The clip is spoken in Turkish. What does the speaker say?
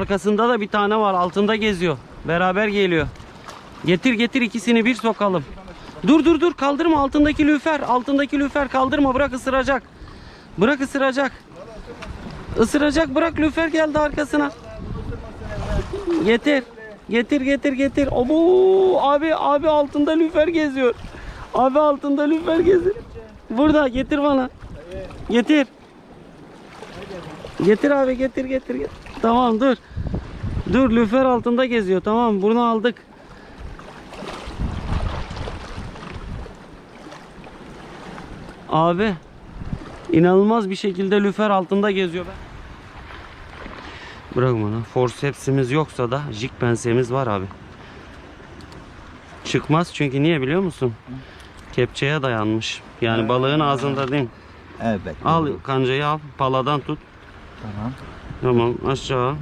Arkasında da bir tane var. Altında geziyor. Beraber geliyor. Getir getir ikisini bir sokalım. Dur dur dur kaldırma altındaki lüfer. Altındaki lüfer kaldırma bırak ısıracak. Bırak ısıracak. Isıracak bırak lüfer geldi arkasına. Getir. Getir getir getir. Obo abi abi altında lüfer geziyor. Abi altında lüfer geziyor. Burada getir bana. Getir. Getir abi getir getir. getir. Tamam dur. Dur lüfer altında geziyor. Tamam bunu aldık. Abi inanılmaz bir şekilde lüfer altında geziyor. Bırak bana. Forceps'imiz yoksa da jig pensemiz var abi. Çıkmaz çünkü niye biliyor musun? Kepçeye dayanmış. Yani balığın ağzında değil. Evet. Al kancayı al. Paladan tut. Tamam. Tamam aşağı.